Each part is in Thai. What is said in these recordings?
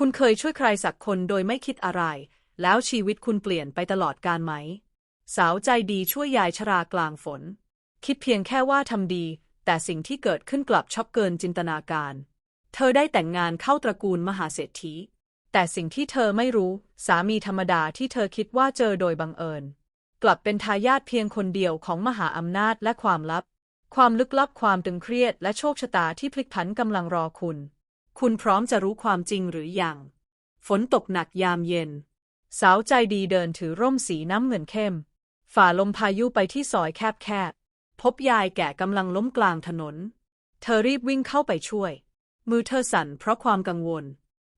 คุณเคยช่วยใครสักคนโดยไม่คิดอะไร แล้วชีวิตคุณเปลี่ยนไปตลอดการไหม สาวใจดีช่วยยายชรากลางฝน คิดเพียงแค่ว่าทำดี แต่สิ่งที่เกิดขึ้นกลับช็อกเกินจินตนาการ เธอได้แต่งงานเข้าตระกูลมหาเศรษฐี แต่สิ่งที่เธอไม่รู้ สามีธรรมดาที่เธอคิดว่าเจอโดยบังเอิญ กลับเป็นทายาทเพียงคนเดียวของมหาอำนาจและความลับ ความลึกลับความตึงเครียดและโชคชะตาที่พลิกผันกำลังรอคุณ คุณพร้อมจะรู้ความจริงหรือยัง ฝนตกหนักยามเย็น สาวใจดีเดินถือร่มสีน้ำเงินเข้ม ฝ่าลมพายุไปที่ซอยแคบๆ พบยายแก่กำลังล้มกลางถนน เธอรีบวิ่งเข้าไปช่วย มือเธอสั่นเพราะความกังวล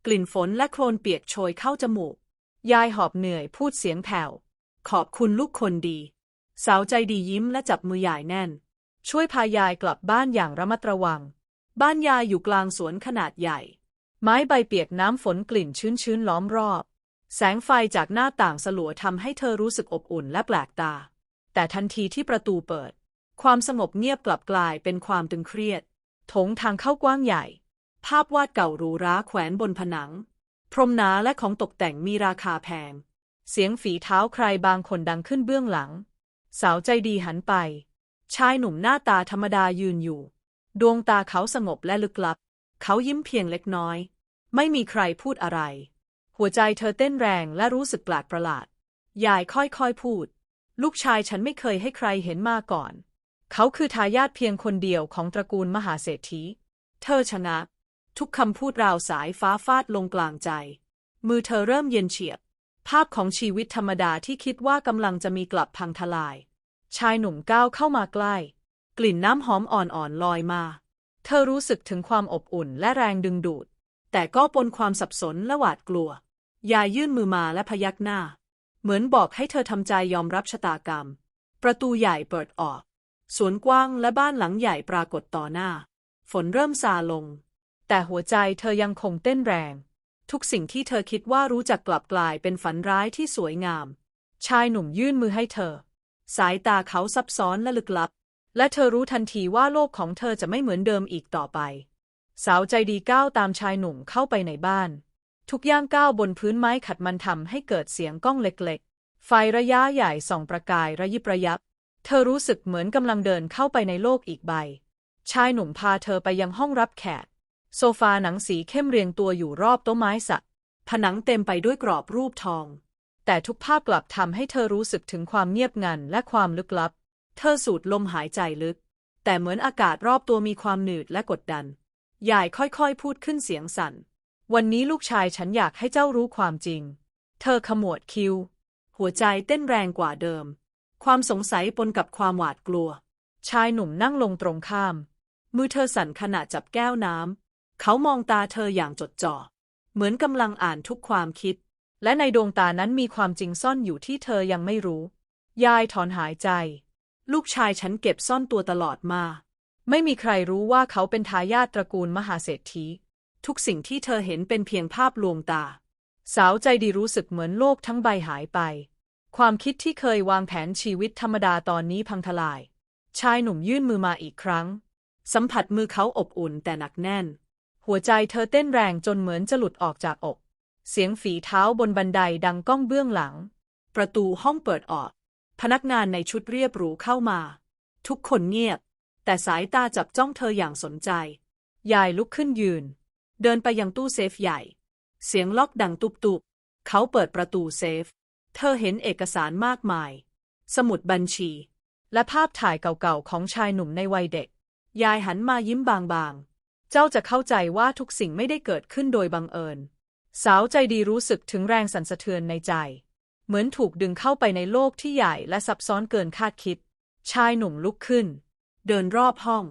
กลิ่นฝนและโคลนเปียกโชยเข้าจมูก ยายหอบเหนื่อยพูดเสียงแผ่ว ขอบคุณลูกคนดี สาวใจดียิ้มและจับมือยายแน่น ช่วยพายายกลับบ้านอย่างระมัดระวัง บ้านยายอยู่กลางสวนขนาดใหญ่ ไม้ใบเปียกน้ำฝนกลิ่นชื้นๆล้อมรอบ แสงไฟจากหน้าต่างสลัวทำให้เธอรู้สึกอบอุ่นและแปลกตา แต่ทันทีที่ประตูเปิด ความสงบเงียบกลับกลายเป็นความตึงเครียดโถงทางเข้ากว้างใหญ่ ภาพวาดเก่าหรูหราแขวนบนผนัง พรมนาและของตกแต่งมีราคาแพง เสียงฝีเท้าใครบางคนดังขึ้นเบื้องหลัง สาวใจดีหันไป ชายหนุ่มหน้าตาธรรมดายืนอยู่ ดวงตาเขาสงบและลึกลับ เขายิ้มเพียงเล็กน้อย ไม่มีใครพูดอะไร หัวใจเธอเต้นแรงและรู้สึกแปลกประหลาด ยายค่อยๆพูด ลูกชายฉันไม่เคยให้ใครเห็นมาก่อน เขาคือทายาทเพียงคนเดียวของตระกูลมหาเศรษฐี เธอชนะ ทุกคำพูดราวสายฟ้าฟาดลงกลางใจ มือเธอเริ่มเย็นเฉียบ ภาพของชีวิตธรรมดาที่คิดว่ากำลังจะมีกลับพังทลาย ชายหนุ่มก้าวเข้ามาใกล้ กลิ่นน้ำหอมอ่อนๆลอยมา เธอรู้สึกถึงความอบอุ่นและแรงดึงดูด แต่ก็ปนความสับสนและหวาดกลัวยายยื่นมือมาและพยักหน้า เหมือนบอกให้เธอทำใจยอมรับชะตากรรม ประตูใหญ่เปิดออก สวนกว้างและบ้านหลังใหญ่ปรากฏต่อหน้า ฝนเริ่มซาลง แต่หัวใจเธอยังคงเต้นแรง ทุกสิ่งที่เธอคิดว่ารู้จักกลับกลายเป็นฝันร้ายที่สวยงาม ชายหนุ่มยื่นมือให้เธอ สายตาเขาซับซ้อนและลึกลับ และเธอรู้ทันทีว่าโลกของเธอจะไม่เหมือนเดิมอีกต่อไป สาวใจดีก้าวตามชายหนุ่มเข้าไปในบ้าน ทุกย่างก้าวบนพื้นไม้ขัดมันทำให้เกิดเสียงก้องเล็กๆ ไฟระยะใหญ่ส่องประกายระยิบระยับ เธอรู้สึกเหมือนกำลังเดินเข้าไปในโลกอีกใบ ชายหนุ่มพาเธอไปยังห้องรับแขก โซฟาหนังสีเข้มเรียงตัวอยู่รอบโต๊ะไม้สัก ผนังเต็มไปด้วยกรอบรูปทอง แต่ทุกภาพกลับทำให้เธอรู้สึกถึงความเงียบงันและความลึกลับ เธอสูดลมหายใจลึก แต่เหมือนอากาศรอบตัวมีความหนืดและกดดัน ยายค่อยๆ พูดขึ้นเสียงสั่น วันนี้ลูกชายฉันอยากให้เจ้ารู้ความจริง เธอขมวดคิ้ว หัวใจเต้นแรงกว่าเดิม ความสงสัยปนกับความหวาดกลัว ชายหนุ่มนั่งลงตรงข้าม มือเธอสั่นขณะจับแก้วน้ำ เขามองตาเธออย่างจดจ่อ เหมือนกำลังอ่านทุกความคิด และในดวงตานั้นมีความจริงซ่อนอยู่ที่เธอยังไม่รู้ ยายถอนหายใจ ลูกชายฉันเก็บซ่อนตัวตลอดมา ไม่มีใครรู้ว่าเขาเป็นทายาทตระกูลมหาเศรษฐี ทุกสิ่งที่เธอเห็นเป็นเพียงภาพลวงตา สาวใจดีรู้สึกเหมือนโลกทั้งใบหายไป ความคิดที่เคยวางแผนชีวิตธรรมดาตอนนี้พังทลาย ชายหนุ่มยื่นมือมาอีกครั้ง สัมผัสมือเขาอบอุ่นแต่หนักแน่น หัวใจเธอเต้นแรงจนเหมือนจะหลุดออกจากอก เสียงฝีเท้าบนบันไดดังก้องเบื้องหลัง ประตูห้องเปิดออก พนักงานในชุดเรียบหรูเข้ามา ทุกคนเงียบ แต่สายตาจับจ้องเธออย่างสนใจ ยายลุกขึ้นยืน เดินไปยังตู้เซฟใหญ่ เสียงล็อกดังตุบๆเขาเปิดประตูเซฟ เธอเห็นเอกสารมากมาย สมุดบัญชี และภาพถ่ายเก่าๆของชายหนุ่มในวัยเด็ก ยายหันมายิ้มบางๆ เจ้าจะเข้าใจว่าทุกสิ่งไม่ได้เกิดขึ้นโดยบังเอิญ สาวใจดีรู้สึกถึงแรงสั่นสะเทือนในใจ เหมือนถูกดึงเข้าไปในโลกที่ใหญ่และซับซ้อนเกินคาดคิด ชายหนุ่มลุกขึ้น เดินรอบห้อง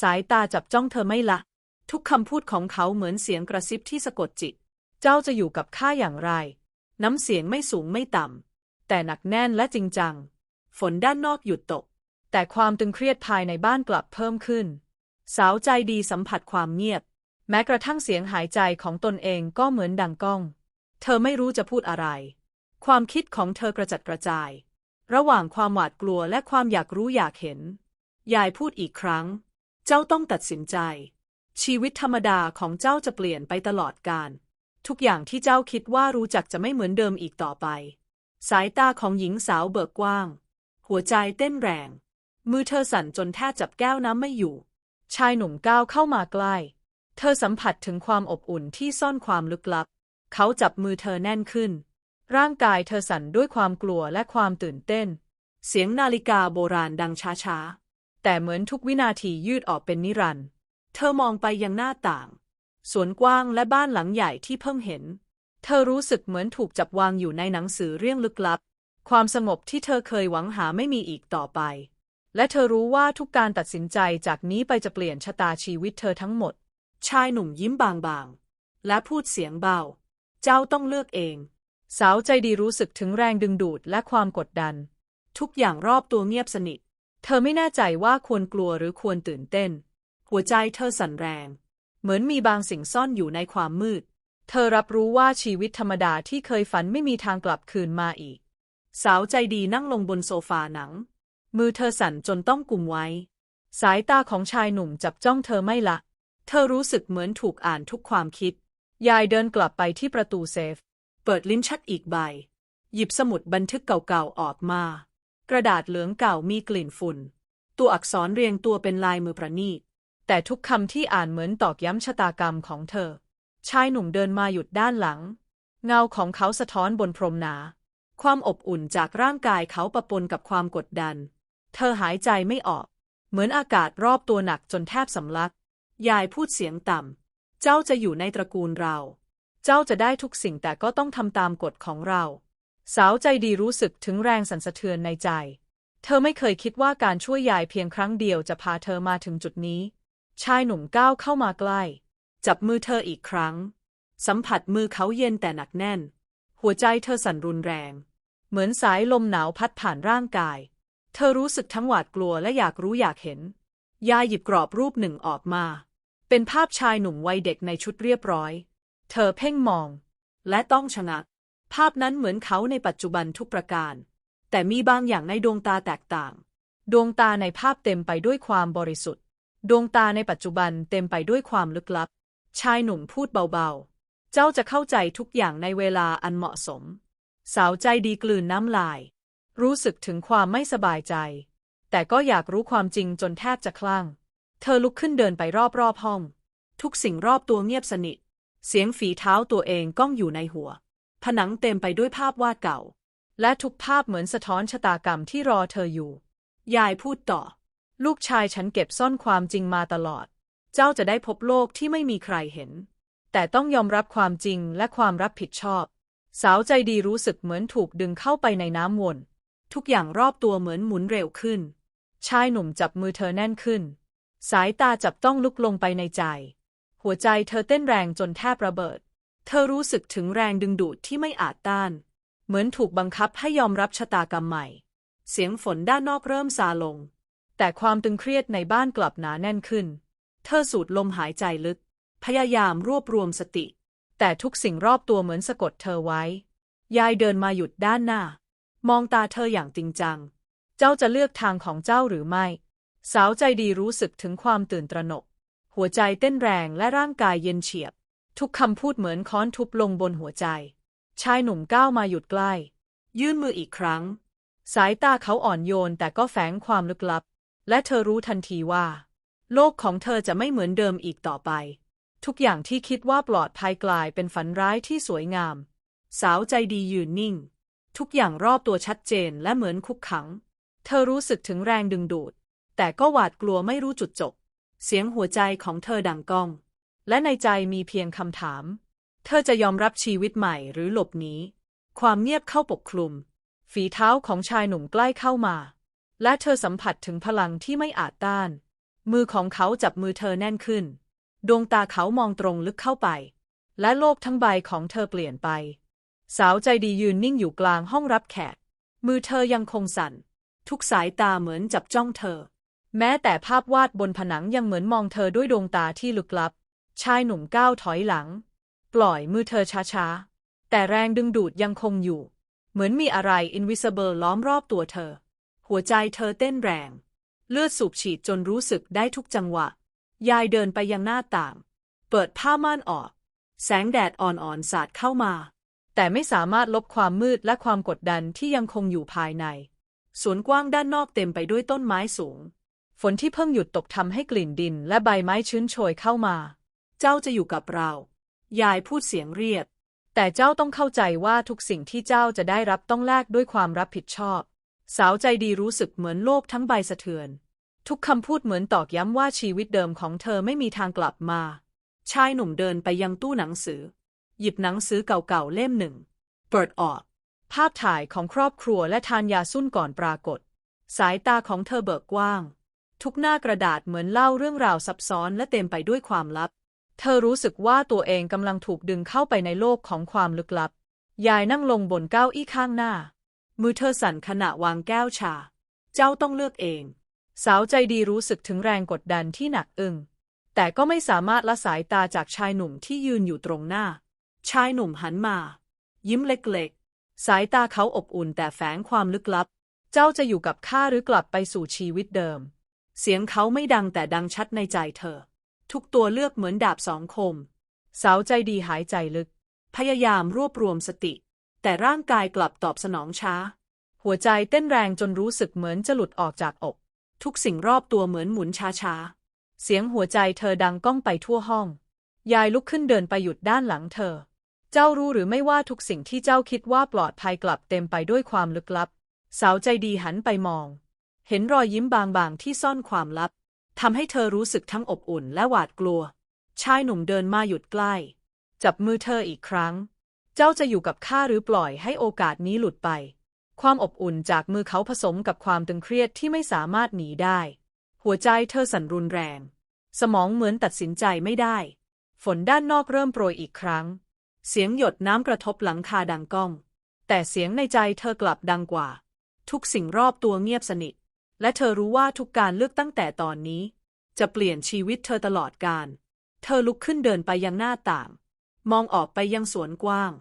สายตาจับจ้องเธอไม่ละ ทุกคำพูดของเขาเหมือนเสียงกระซิบที่สะกดจิต เจ้าจะอยู่กับข้าอย่างไร น้ำเสียงไม่สูงไม่ต่ำ แต่หนักแน่นและจริงจัง ฝนด้านนอกหยุดตก แต่ความตึงเครียดภายในบ้านกลับเพิ่มขึ้น สาวใจดีสัมผัสความเงียบ แม้กระทั่งเสียงหายใจของตนเองก็เหมือนดังก้อง เธอไม่รู้จะพูดอะไร ความคิดของเธอกระจัดกระจาย ระหว่างความหวาดกลัวและความอยากรู้อยากเห็น ยายพูดอีกครั้ง เจ้าต้องตัดสินใจ ชีวิตธรรมดาของเจ้าจะเปลี่ยนไปตลอดกาลทุกอย่างที่เจ้าคิดว่ารู้จักจะไม่เหมือนเดิมอีกต่อไป สายตาของหญิงสาวเบิกกว้าง หัวใจเต้นแรง มือเธอสั่นจนแทบจับแก้วน้ำไม่อยู่ ชายหนุ่มก้าวเข้ามาใกล้ เธอสัมผัสถึงความอบอุ่นที่ซ่อนความลึกลับ เขาจับมือเธอแน่นขึ้น ร่างกายเธอสั่นด้วยความกลัวและความตื่นเต้น เสียงนาฬิกาโบราณดังช้าๆ แต่เหมือนทุกวินาทียืดออกเป็นนิรันดร์ เธอมองไปยังหน้าต่าง สวนกว้างและบ้านหลังใหญ่ที่เพิ่งเห็น เธอรู้สึกเหมือนถูกจับวางอยู่ในหนังสือเรื่องลึกลับ ความสงบที่เธอเคยหวังหาไม่มีอีกต่อไป และเธอรู้ว่าทุกการตัดสินใจจากนี้ไปจะเปลี่ยนชะตาชีวิตเธอทั้งหมด ชายหนุ่มยิ้มบางๆ และพูดเสียงเบา เจ้าต้องเลือกเอง สาวใจดีรู้สึกถึงแรงดึงดูดและความกดดัน ทุกอย่างรอบตัวเงียบสนิท เธอไม่แน่ใจว่าควรกลัวหรือควรตื่นเต้น หัวใจเธอสั่นแรง เหมือนมีบางสิ่งซ่อนอยู่ในความมืด เธอรับรู้ว่าชีวิตธรรมดาที่เคยฝันไม่มีทางกลับคืนมาอีก สาวใจดีนั่งลงบนโซฟาหนัง มือเธอสั่นจนต้องกุมไว้ สายตาของชายหนุ่มจับจ้องเธอไม่ละ เธอรู้สึกเหมือนถูกอ่านทุกความคิด ยายเดินกลับไปที่ประตูเซฟ ปิดลิ้นชักอีกใบ หยิบสมุดบันทึกเก่าๆออกมา กระดาษเหลืองเก่ามีกลิ่นฝุ่น ตัวอักษรเรียงตัวเป็นลายมือประณีต แต่ทุกคำที่อ่านเหมือนตอกย้ำชะตากรรมของเธอ ชายหนุ่มเดินมาหยุดด้านหลัง เงาของเขาสะท้อนบนพรมหนา ความอบอุ่นจากร่างกายเขาปะปนกับความกดดัน เธอหายใจไม่ออก เหมือนอากาศรอบตัวหนักจนแทบสำลัก ยายพูดเสียงต่ำ เจ้าจะอยู่ในตระกูลเรา เจ้าจะได้ทุกสิ่งแต่ก็ต้องทำตามกฎของเรา สาวใจดีรู้สึกถึงแรงสั่นสะเทือนในใจ เธอไม่เคยคิดว่าการช่วยยายเพียงครั้งเดียวจะพาเธอมาถึงจุดนี้ ชายหนุ่มก้าวเข้ามาใกล้ จับมือเธออีกครั้ง สัมผัสมือเขาเย็นแต่หนักแน่น หัวใจเธอสั่นรุนแรง เหมือนสายลมหนาวพัดผ่านร่างกาย เธอรู้สึกทั้งหวาดกลัวและอยากรู้อยากเห็น ยายหยิบกรอบรูปหนึ่งออกมา เป็นภาพชายหนุ่มวัยเด็กในชุดเรียบร้อย เธอเพ่งมอง และต้องชะงัก ภาพนั้นเหมือนเขาในปัจจุบันทุกประการ แต่มีบางอย่างในดวงตาแตกต่าง ดวงตาในภาพเต็มไปด้วยความบริสุทธิ์ ดวงตาในปัจจุบันเต็มไปด้วยความลึกลับ ชายหนุ่มพูดเบาๆ เจ้าจะเข้าใจทุกอย่างในเวลาอันเหมาะสม สาวใจดีกลืนน้ำลาย รู้สึกถึงความไม่สบายใจ แต่ก็อยากรู้ความจริงจนแทบจะคลั่ง เธอลุกขึ้นเดินไปรอบๆห้อง ทุกสิ่งรอบตัวเงียบสนิท เสียงฝีเท้าตัวเองก้องอยู่ในหัว ผนังเต็มไปด้วยภาพวาดเก่า และทุกภาพเหมือนสะท้อนชะตากรรมที่รอเธออยู่ ยายพูดต่อ ลูกชายฉันเก็บซ่อนความจริงมาตลอด เจ้าจะได้พบโลกที่ไม่มีใครเห็น แต่ต้องยอมรับความจริงและความรับผิดชอบ สาวใจดีรู้สึกเหมือนถูกดึงเข้าไปในน้ำวน ทุกอย่างรอบตัวเหมือนหมุนเร็วขึ้น ชายหนุ่มจับมือเธอแน่นขึ้น สายตาจับต้องลุกลงไปในใจ หัวใจเธอเต้นแรงจนแทบระเบิด เธอรู้สึกถึงแรงดึงดูดที่ไม่อาจต้าน เหมือนถูกบังคับให้ยอมรับชะตากรรมใหม่ เสียงฝนด้านนอกเริ่มซาลง แต่ความตึงเครียดในบ้านกลับหนาแน่นขึ้น เธอสูดลมหายใจลึก พยายามรวบรวมสติ แต่ทุกสิ่งรอบตัวเหมือนสะกดเธอไว้ ยายเดินมาหยุดด้านหน้า มองตาเธออย่างจริงจัง เจ้าจะเลือกทางของเจ้าหรือไม่ สาวใจดีรู้สึกถึงความตื่นตระหนก หัวใจเต้นแรงและร่างกายเย็นเฉียบ ทุกคำพูดเหมือนค้อนทุบลงบนหัวใจ ชายหนุ่มก้าวมาหยุดใกล้ ยื่นมืออีกครั้ง สายตาเขาอ่อนโยนแต่ก็แฝงความลึกลับ และเธอรู้ทันทีว่า โลกของเธอจะไม่เหมือนเดิมอีกต่อไป ทุกอย่างที่คิดว่าปลอดภัยกลายเป็นฝันร้ายที่สวยงาม สาวใจดียืนนิ่ง ทุกอย่างรอบตัวชัดเจนและเหมือนคุกขัง เธอรู้สึกถึงแรงดึงดูด แต่ก็หวาดกลัวไม่รู้จุดจบ เสียงหัวใจของเธอดังก้อง และในใจมีเพียงคำถาม เธอจะยอมรับชีวิตใหม่หรือหลบหนี ความเงียบเข้าปกคลุม ฝีเท้าของชายหนุ่มใกล้เข้ามา และเธอสัมผัสถึงพลังที่ไม่อาจต้าน มือของเขาจับมือเธอแน่นขึ้น ดวงตาเขามองตรงลึกเข้าไป และโลกทั้งใบของเธอเปลี่ยนไป สาวใจดียืนนิ่งอยู่กลางห้องรับแขก มือเธอยังคงสั่น ทุกสายตาเหมือนจับจ้องเธอ แม้แต่ภาพวาดบนผนังยังเหมือนมองเธอด้วยดวงตาที่ลึกลับ ชายหนุ่มก้าวถอยหลัง ปล่อยมือเธอช้าๆ แต่แรงดึงดูดยังคงอยู่ เหมือนมีอะไร invisible ล้อมรอบตัวเธอ หัวใจเธอเต้นแรง เลือดสูบฉีดจนรู้สึกได้ทุกจังหวะ ยายเดินไปยังหน้าต่าง เปิดผ้าม่านออก แสงแดดอ่อนๆสาดเข้ามา แต่ไม่สามารถลบความมืดและความกดดันที่ยังคงอยู่ภายใน สวนกว้างด้านนอกเต็มไปด้วยต้นไม้สูง ฝนที่เพิ่งหยุดตกทำให้กลิ่นดินและใบไม้ชื้นโชยเข้ามา เจ้าจะอยู่กับเรา ยายพูดเสียงเรียบแต่เจ้าต้องเข้าใจว่าทุกสิ่งที่เจ้าจะได้รับต้องแลกด้วยความรับผิดชอบ สาวใจดีรู้สึกเหมือนโลกทั้งใบสะเทือน ทุกคำพูดเหมือนตอกย้ำว่าชีวิตเดิมของเธอไม่มีทางกลับมา ชายหนุ่มเดินไปยังตู้หนังสือ หยิบหนังสือเก่าๆเล่มหนึ่ง เปิดออก ภาพถ่ายของครอบครัวและทานยาสุ่นก่อนปรากฏ สายตาของเธอเบิกกว้าง ทุกหน้ากระดาษเหมือนเล่าเรื่องราวซับซ้อนและเต็มไปด้วยความลับ เธอรู้สึกว่าตัวเองกำลังถูกดึงเข้าไปในโลกของความลึกลับ ยายนั่งลงบนเก้าอี้ข้างหน้า มือเธอสั่นขณะวางแก้วชา เจ้าต้องเลือกเอง สาวใจดีรู้สึกถึงแรงกดดันที่หนักอึ้งแต่ก็ไม่สามารถละสายตาจากชายหนุ่มที่ยืนอยู่ตรงหน้า ชายหนุ่มหันมา ยิ้มเล็กๆ สายตาเขาอบอุ่นแต่แฝงความลึกลับ เจ้าจะอยู่กับข้าหรือกลับไปสู่ชีวิตเดิม เสียงเขาไม่ดังแต่ดังชัดในใจเธอ ทุกตัวเลือกเหมือนดาบสองคม สาวใจดีหายใจลึก พยายามรวบรวมสติ แต่ร่างกายกลับตอบสนองช้า หัวใจเต้นแรงจนรู้สึกเหมือนจะหลุดออกจากอก ทุกสิ่งรอบตัวเหมือนหมุนช้าๆ เสียงหัวใจเธอดังก้องไปทั่วห้อง ยายลุกขึ้นเดินไปหยุดด้านหลังเธอ เจ้ารู้หรือไม่ว่าทุกสิ่งที่เจ้าคิดว่าปลอดภัยกลับเต็มไปด้วยความลึกลับ สาวใจดีหันไปมอง เห็นรอยยิ้มบางๆที่ซ่อนความลับทำให้เธอรู้สึกทั้งอบอุ่นและหวาดกลัว ชายหนุ่มเดินมาหยุดใกล้ จับมือเธออีกครั้ง เจ้าจะอยู่กับข้าหรือปล่อยให้โอกาสนี้หลุดไป ความอบอุ่นจากมือเขาผสมกับความตึงเครียดที่ไม่สามารถหนีได้ หัวใจเธอสั่นรุนแรง สมองเหมือนตัดสินใจไม่ได้ ฝนด้านนอกเริ่มโปรยอีกครั้ง เสียงหยดน้ำกระทบหลังคาดังก้อง แต่เสียงในใจเธอกลับดังกว่า ทุกสิ่งรอบตัวเงียบสนิท และเธอรู้ว่าทุกการเลือกตั้งแต่ตอนนี้ จะเปลี่ยนชีวิตเธอตลอดกาลเธอลุกขึ้นเดินไปยังหน้าต่าง มองออกไปยังสวนกว้าง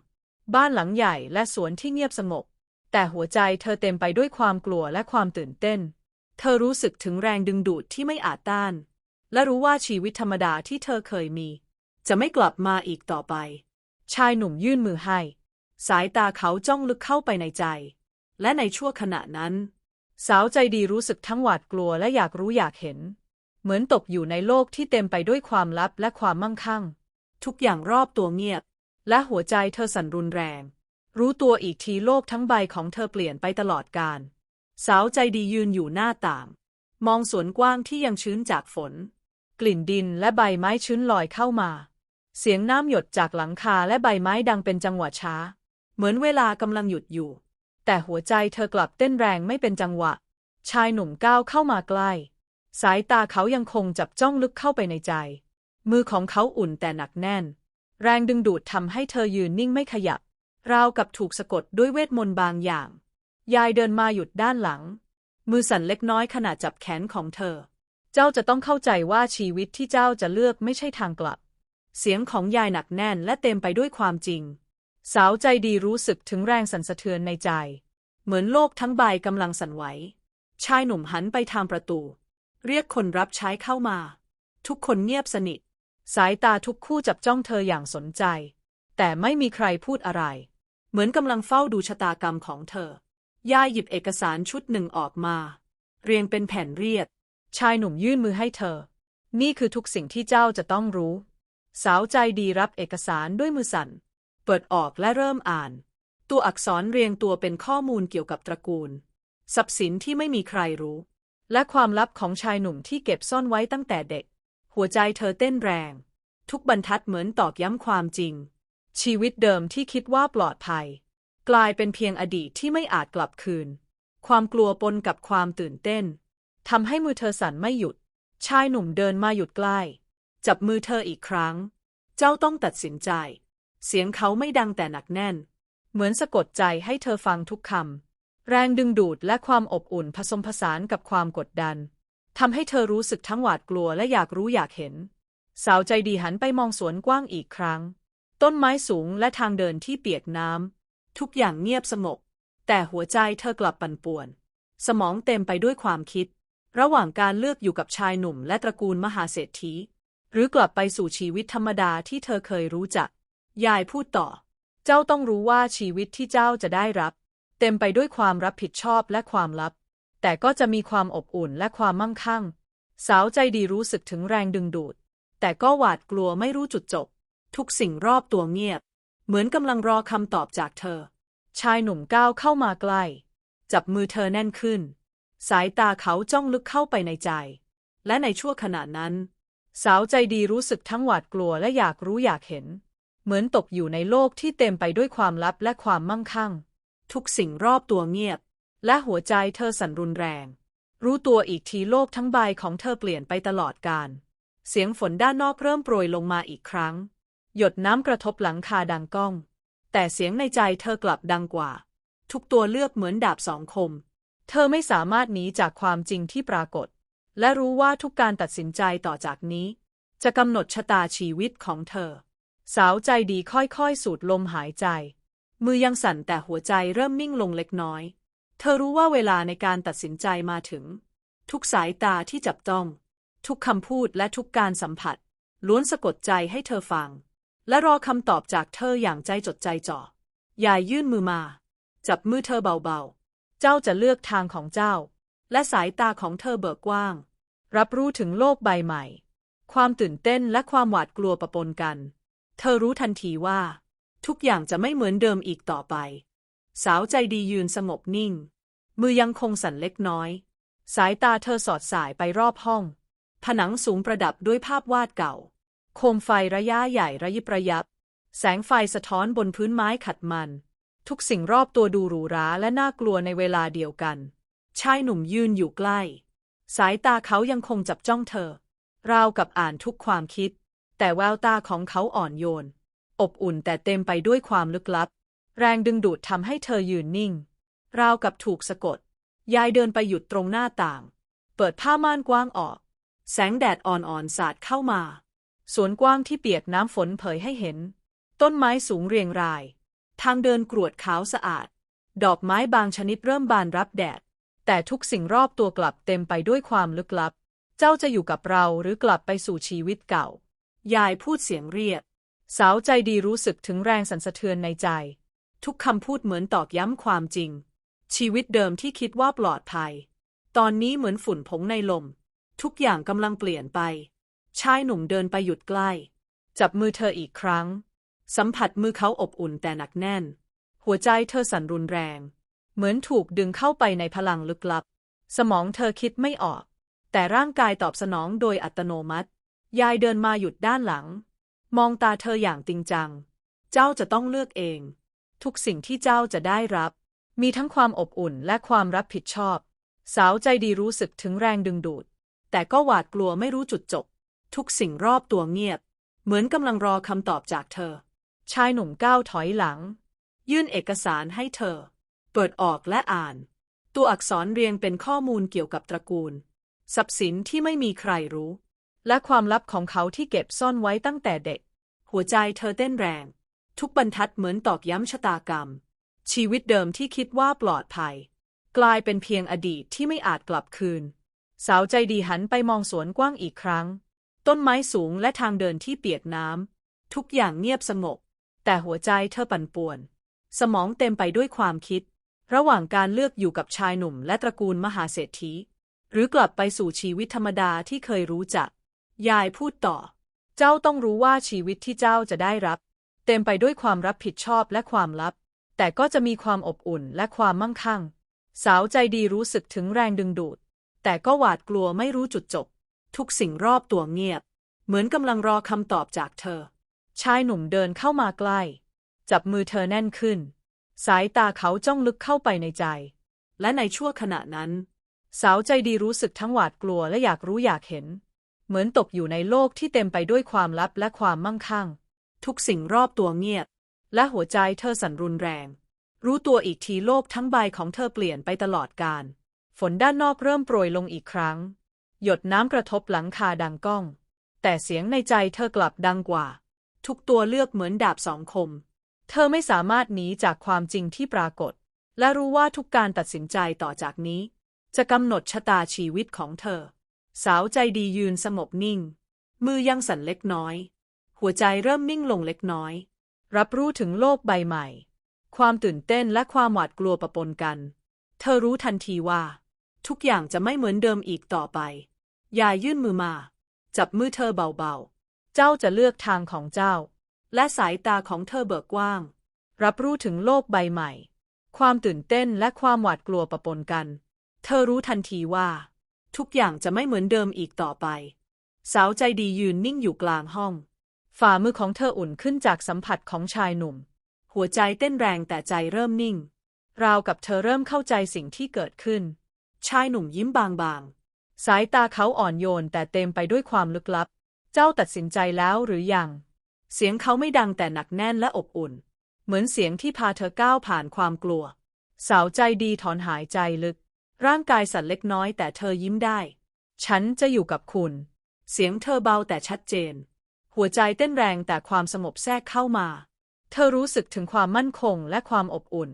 บ้านหลังใหญ่และสวนที่เงียบสงบแต่หัวใจเธอเต็มไปด้วยความกลัวและความตื่นเต้น เธอรู้สึกถึงแรงดึงดูดที่ไม่อาจต้าน และรู้ว่าชีวิตธรรมดาที่เธอเคยมี จะไม่กลับมาอีกต่อไป ชายหนุ่มยื่นมือให้ สายตาเขาจ้องลึกเข้าไปในใจ และในชั่วขณะนั้น สาวใจดีรู้สึกทั้งหวาดกลัวและอยากรู้อยากเห็น เหมือนตกอยู่ในโลกที่เต็มไปด้วยความลับและความมั่งคั่ง ทุกอย่างรอบตัวเงียบ และหัวใจเธอสั่นรุนแรง รู้ตัวอีกทีโลกทั้งใบของเธอเปลี่ยนไปตลอดกาลสาวใจดียืนอยู่หน้าต่าง มองสวนกว้างที่ยังชื้นจากฝน กลิ่นดินและใบไม้ชื้นลอยเข้ามา เสียงน้ำหยดจากหลังคาและใบไม้ดังเป็นจังหวะช้า เหมือนเวลากำลังหยุดอยู่ แต่หัวใจเธอกลับเต้นแรงไม่เป็นจังหวะ ชายหนุ่มก้าวเข้ามาใกล้ สายตาเขายังคงจับจ้องลึกเข้าไปในใจ มือของเขาอุ่นแต่หนักแน่น แรงดึงดูดทำให้เธอยืนนิ่งไม่ขยับ ราวกับถูกสะกดด้วยเวทมนต์บางอย่าง ยายเดินมาหยุดด้านหลัง มือสั่นเล็กน้อยขณะจับแขนของเธอ เจ้าจะต้องเข้าใจว่าชีวิตที่เจ้าจะเลือกไม่ใช่ทางกลับ เสียงของยายหนักแน่นและเต็มไปด้วยความจริง สาวใจดีรู้สึกถึงแรงสั่นสะเทือนในใจ เหมือนโลกทั้งใบกำลังสั่นไหว ชายหนุ่มหันไปทางประตู เรียกคนรับใช้เข้ามา ทุกคนเงียบสนิท สายตาทุกคู่จับจ้องเธออย่างสนใจ แต่ไม่มีใครพูดอะไร เหมือนกำลังเฝ้าดูชะตากรรมของเธอยายหยิบเอกสารชุดหนึ่งออกมา เรียงเป็นแผ่นเรียบชายหนุ่มยื่นมือให้เธอ นี่คือทุกสิ่งที่เจ้าจะต้องรู้ สาวใจดีรับเอกสารด้วยมือสั่น เปิดออกและเริ่มอ่าน ตัวอักษรเรียงตัวเป็นข้อมูลเกี่ยวกับตระกูล ทรัพย์สินที่ไม่มีใครรู้ และความลับของชายหนุ่มที่เก็บซ่อนไว้ตั้งแต่เด็ก หัวใจเธอเต้นแรง ทุกบรรทัดเหมือนตอกย้ำความจริง ชีวิตเดิมที่คิดว่าปลอดภัย กลายเป็นเพียงอดีตที่ไม่อาจกลับคืน ความกลัวปนกับความตื่นเต้นทำให้มือเธอสั่นไม่หยุด ชายหนุ่มเดินมาหยุดใกล้ จับมือเธออีกครั้ง เจ้าต้องตัดสินใจ เสียงเขาไม่ดังแต่หนักแน่น เหมือนสะกดใจให้เธอฟังทุกคำ แรงดึงดูดและความอบอุ่นผสมผสานกับความกดดันทำให้เธอรู้สึกทั้งหวาดกลัวและอยากรู้อยากเห็น สาวใจดีหันไปมองสวนกว้างอีกครั้ง ต้นไม้สูงและทางเดินที่เปียกน้ำทุกอย่างเงียบสงบแต่หัวใจเธอกลับปั่นป่วน สมองเต็มไปด้วยความคิด ระหว่างการเลือกอยู่กับชายหนุ่มและตระกูลมหาเศรษฐี หรือกลับไปสู่ชีวิตธรรมดาที่เธอเคยรู้จัก ยายพูดต่อ เจ้าต้องรู้ว่าชีวิตที่เจ้าจะได้รับ เต็มไปด้วยความรับผิดชอบและความลับ แต่ก็จะมีความอบอุ่นและความมั่งคั่ง สาวใจดีรู้สึกถึงแรงดึงดูด แต่ก็หวาดกลัวไม่รู้จุดจบ ทุกสิ่งรอบตัวเงียบ เหมือนกำลังรอคำตอบจากเธอ ชายหนุ่มก้าวเข้ามาใกล้ จับมือเธอแน่นขึ้น สายตาเขาจ้องลึกเข้าไปในใจ และในชั่วขณะนั้น สาวใจดีรู้สึกทั้งหวาดกลัวและอยากรู้อยากเห็น เหมือนตกอยู่ในโลกที่เต็มไปด้วยความลับและความมั่งคั่ง ทุกสิ่งรอบตัวเงียบ และหัวใจเธอสั่นรุนแรง รู้ตัวอีกทีโลกทั้งใบของเธอเปลี่ยนไปตลอดกาลเสียงฝนด้านนอกเริ่มโปรยลงมาอีกครั้ง หยดน้ำกระทบหลังคาดังก้อง แต่เสียงในใจเธอกลับดังกว่า ทุกตัวเลือกเหมือนดาบสองคม เธอไม่สามารถหนีจากความจริงที่ปรากฏ และรู้ว่าทุกการตัดสินใจต่อจากนี้ จะกำหนดชะตาชีวิตของเธอ สาวใจดีค่อยๆ สูดลมหายใจ มือยังสั่นแต่หัวใจเริ่มมิ่งลงเล็กน้อย เธอรู้ว่าเวลาในการตัดสินใจมาถึง ทุกสายตาที่จับต้อง ทุกคำพูดและทุกการสัมผัส ล้วนสะกดใจให้เธอฟัง และรอคำตอบจากเธออย่างใจจดใจจ่อยายยื่นมือมา จับมือเธอเบาๆ เจ้าจะเลือกทางของเจ้า และสายตาของเธอเบิกกว้าง รับรู้ถึงโลกใบใหม่ ความตื่นเต้นและความหวาดกลัวปะปนกัน เธอรู้ทันทีว่า ทุกอย่างจะไม่เหมือนเดิมอีกต่อไป สาวใจดียืนสงบนิ่ง มือยังคงสั่นเล็กน้อย สายตาเธอสอดสายไปรอบห้อง ผนังสูงประดับด้วยภาพวาดเก่า โคมไฟระยะใหญ่ระยิบระยับ แสงไฟสะท้อนบนพื้นไม้ขัดมัน ทุกสิ่งรอบตัวดูหรูหราและน่ากลัวในเวลาเดียวกัน ชายหนุ่มยืนอยู่ใกล้ สายตาเขายังคงจับจ้องเธอ ราวกับอ่านทุกความคิด แต่แววตาของเขาอ่อนโยน อบอุ่นแต่เต็มไปด้วยความลึกลับ แรงดึงดูดทำให้เธอยืนนิ่ง ราวกับถูกสะกด ยายเดินไปหยุดตรงหน้าต่าง เปิดผ้าม่านกว้างออก แสงแดดอ่อนๆสาดเข้ามา สวนกว้างที่เปียกน้ำฝนเผยให้เห็น ต้นไม้สูงเรียงราย ทางเดินกรวดขาวสะอาด ดอกไม้บางชนิดเริ่มบานรับแดด แต่ทุกสิ่งรอบตัวกลับเต็มไปด้วยความลึกลับ เจ้าจะอยู่กับเราหรือกลับไปสู่ชีวิตเก่า ยายพูดเสียงเรียกสาวใจดีรู้สึกถึงแรงสั่นสะเทือนในใจ ทุกคำพูดเหมือนตอกย้ำความจริง ชีวิตเดิมที่คิดว่าปลอดภัย ตอนนี้เหมือนฝุ่นผงในลม ทุกอย่างกำลังเปลี่ยนไป ชายหนุ่มเดินไปหยุดใกล้ จับมือเธออีกครั้ง สัมผัสมือเขาอบอุ่นแต่หนักแน่น หัวใจเธอสั่นรุนแรง เหมือนถูกดึงเข้าไปในพลังลึกลับ สมองเธอคิดไม่ออก แต่ร่างกายตอบสนองโดยอัตโนมัติ ยายเดินมาหยุดด้านหลัง มองตาเธออย่างจริงจัง เจ้าจะต้องเลือกเอง ทุกสิ่งที่เจ้าจะได้รับ มีทั้งความอบอุ่นและความรับผิดชอบ สาวใจดีรู้สึกถึงแรงดึงดูด แต่ก็หวาดกลัวไม่รู้จุดจบ ทุกสิ่งรอบตัวเงียบ เหมือนกำลังรอคำตอบจากเธอ ชายหนุ่มก้าวถอยหลัง ยื่นเอกสารให้เธอ เปิดออกและอ่าน ตัวอักษรเรียงเป็นข้อมูลเกี่ยวกับตระกูล ทรัพย์สินที่ไม่มีใครรู้ และความลับของเขาที่เก็บซ่อนไว้ตั้งแต่เด็ก หัวใจเธอเต้นแรง ทุกบรรทัดเหมือนตอกย้ำชะตากรรม ชีวิตเดิมที่คิดว่าปลอดภัย กลายเป็นเพียงอดีตที่ไม่อาจกลับคืน สาวใจดีหันไปมองสวนกว้างอีกครั้ง ต้นไม้สูงและทางเดินที่เปียกน้ำทุกอย่างเงียบสงบ แต่หัวใจเธอปั่นป่วน สมองเต็มไปด้วยความคิด ระหว่างการเลือกอยู่กับชายหนุ่มและตระกูลมหาเศรษฐี หรือกลับไปสู่ชีวิตธรรมดาที่เคยรู้จัก ยายพูดต่อ เจ้าต้องรู้ว่าชีวิตที่เจ้าจะได้รับ เต็มไปด้วยความรับผิดชอบและความลับ แต่ก็จะมีความอบอุ่นและความมั่งคั่ง สาวใจดีรู้สึกถึงแรงดึงดูด แต่ก็หวาดกลัวไม่รู้จุดจบ ทุกสิ่งรอบตัวเงียบ เหมือนกำลังรอคำตอบจากเธอ ชายหนุ่มเดินเข้ามาใกล้ จับมือเธอแน่นขึ้น สายตาเขาจ้องลึกเข้าไปในใจ และในชั่วขณะนั้น สาวใจดีรู้สึกทั้งหวาดกลัวและอยากรู้อยากเห็น เหมือนตกอยู่ในโลกที่เต็มไปด้วยความลับและความมั่งคั่ง ทุกสิ่งรอบตัวเงียบ และหัวใจเธอสั่นรุนแรง รู้ตัวอีกทีโลกทั้งใบของเธอเปลี่ยนไปตลอดกาลฝนด้านนอกเริ่มโปรยลงอีกครั้ง หยดน้ำกระทบหลังคาดังก้อง แต่เสียงในใจเธอกลับดังกว่า ทุกตัวเลือกเหมือนดาบสองคม เธอไม่สามารถหนีจากความจริงที่ปรากฏ และรู้ว่าทุกการตัดสินใจต่อจากนี้ จะกำหนดชะตาชีวิตของเธอ สาวใจดียืนสงบนิ่ง มือยังสั่นเล็กน้อย หัวใจเริ่มนิ่งลงเล็กน้อย รับรู้ถึงโลกใบใหม่ ความตื่นเต้นและความหวาดกลัวปะปนกัน เธอรู้ทันทีว่า ทุกอย่างจะไม่เหมือนเดิมอีกต่อไป ยายยื่นมือมา จับมือเธอเบาๆ เจ้าจะเลือกทางของเจ้า และสายตาของเธอเบิกกว้าง รับรู้ถึงโลกใบใหม่ ความตื่นเต้นและความหวาดกลัวปะปนกัน เธอรู้ทันทีว่า ทุกอย่างจะไม่เหมือนเดิมอีกต่อไป สาวใจดียืนนิ่งอยู่กลางห้อง ฝ่ามือของเธออุ่นขึ้นจากสัมผัสของชายหนุ่ม หัวใจเต้นแรงแต่ใจเริ่มนิ่ง ราวกับเธอเริ่มเข้าใจสิ่งที่เกิดขึ้น ชายหนุ่มยิ้มบางๆ สายตาเขาอ่อนโยนแต่เต็มไปด้วยความลึกลับ เจ้าตัดสินใจแล้วหรือยัง เสียงเขาไม่ดังแต่หนักแน่นและอบอุ่น เหมือนเสียงที่พาเธอก้าวผ่านความกลัว สาวใจดีถอนหายใจลึก ร่างกายสั่นเล็กน้อยแต่เธอยิ้มได้ ฉันจะอยู่กับคุณ เสียงเธอเบาแต่ชัดเจน หัวใจเต้นแรงแต่ความสงบแทรกเข้ามา เธอรู้สึกถึงความมั่นคงและความอบอุ่น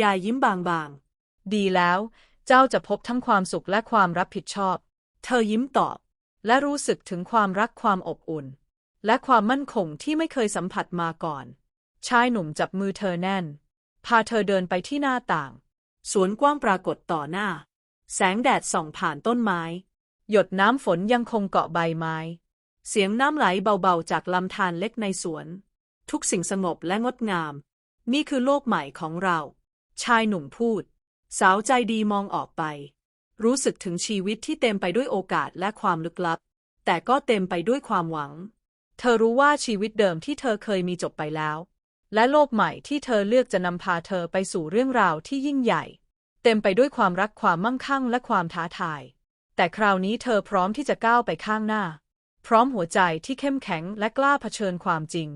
ยายยิ้มบางๆ ดีแล้ว เจ้าจะพบทั้งความสุขและความรับผิดชอบ เธอยิ้มตอบ และรู้สึกถึงความรักความอบอุ่น และความมั่นคงที่ไม่เคยสัมผัสมาก่อน ชายหนุ่มจับมือเธอแน่น พาเธอเดินไปที่หน้าต่าง สวนกว้างปรากฏต่อหน้า แสงแดดส่องผ่านต้นไม้ หยดน้ำฝนยังคงเกาะใบไม้ เสียงน้ำไหลเบาๆจากลำธารเล็กในสวน ทุกสิ่งสงบและงดงาม นี่คือโลกใหม่ของเรา ชายหนุ่มพูด สาวใจดีมองออกไป รู้สึกถึงชีวิตที่เต็มไปด้วยโอกาสและความลึกลับ แต่ก็เต็มไปด้วยความหวัง เธอรู้ว่าชีวิตเดิมที่เธอเคยมีจบไปแล้ว และโลกใหม่ที่เธอเลือกจะนำพาเธอไปสู่เรื่องราวที่ยิ่งใหญ่ เต็มไปด้วยความรักความมั่งคั่งและความท้าทาย แต่คราวนี้เธอพร้อมที่จะก้าวไปข้างหน้า พร้อมหัวใจที่เข้มแข็งและกล้าเผชิญความจริง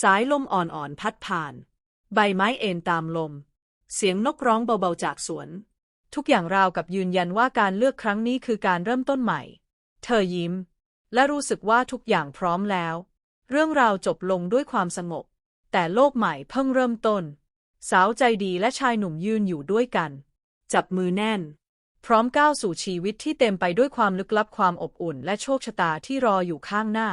สายลมอ่อนๆพัดผ่าน ใบไม้เอ็นตามลม เสียงนกร้องเบาๆจากสวน ทุกอย่างราวกับยืนยันว่าการเลือกครั้งนี้คือการเริ่มต้นใหม่ เธอยิ้ม และรู้สึกว่าทุกอย่างพร้อมแล้ว เรื่องราวจบลงด้วยความสงบ แต่โลกใหม่เพิ่งเริ่มต้น สาวใจดีและชายหนุ่มยืนอยู่ด้วยกัน จับมือแน่น พร้อมก้าวสู่ชีวิตที่เต็มไปด้วยความลึกลับความอบอุ่น และโชคชะตาที่รออยู่ข้างหน้า